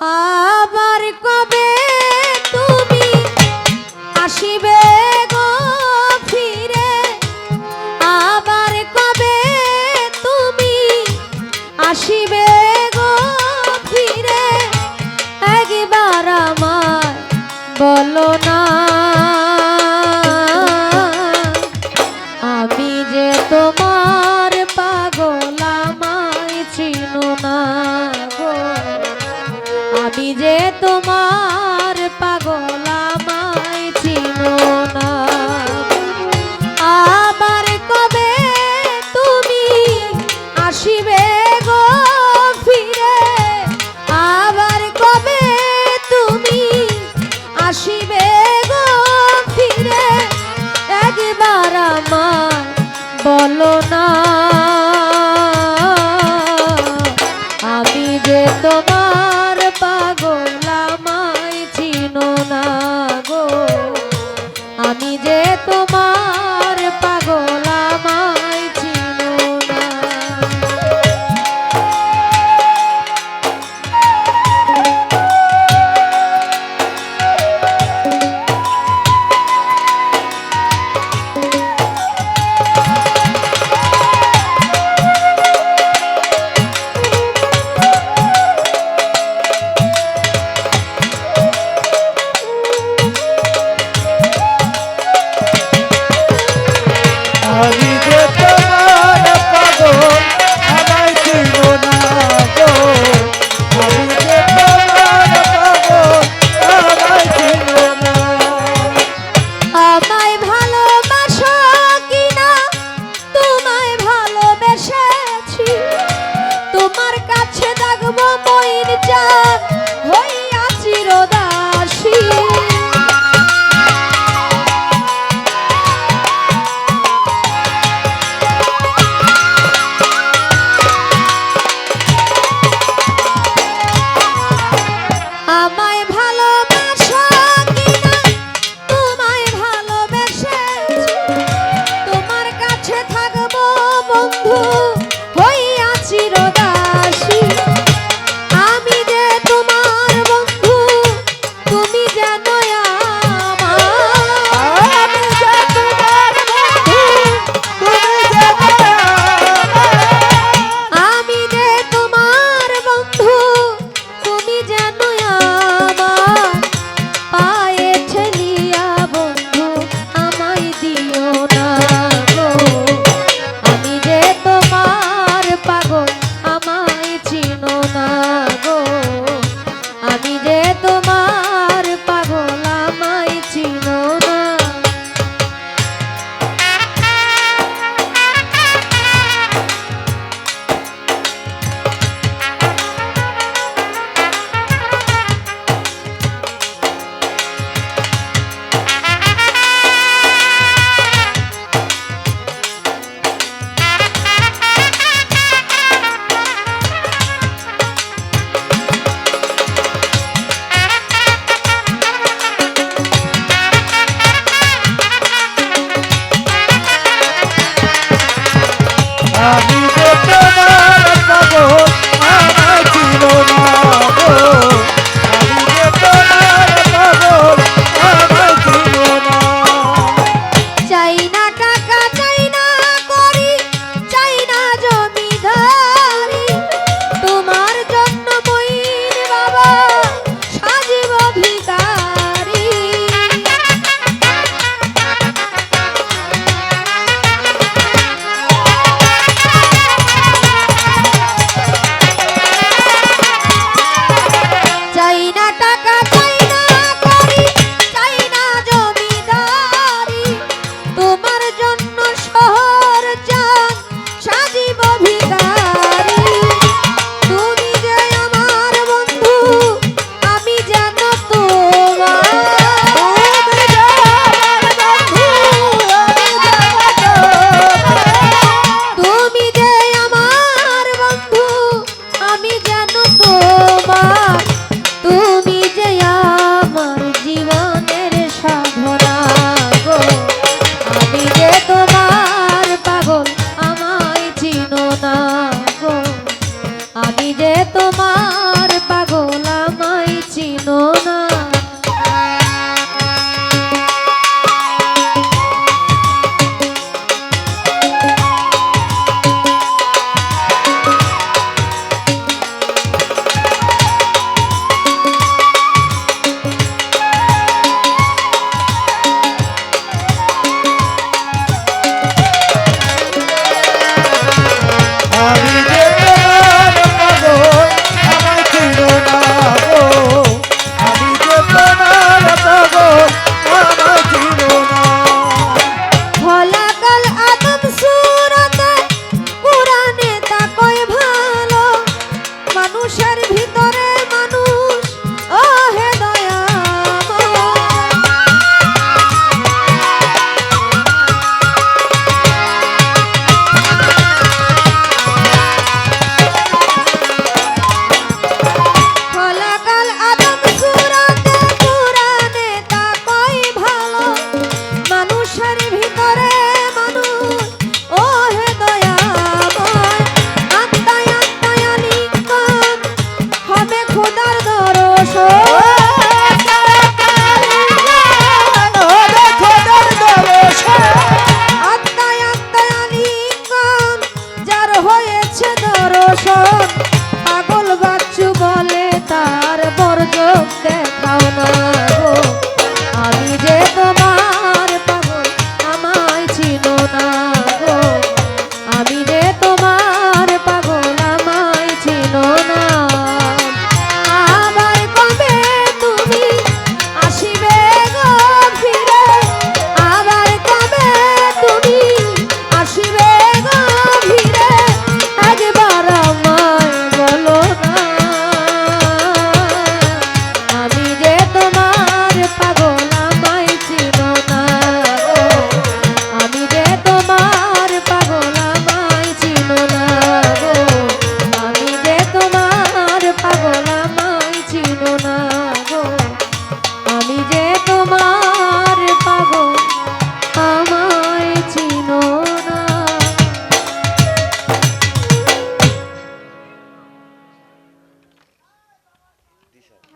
আবার কবে তুমি আসিবে আবার কবে তুমি না। আমি যে তোমার পাগলা, আমায় চিনো না। যে তোমার পাগলা মাই ছিল না। আবার কবে তুমি আসিবে? আমি যে তোমার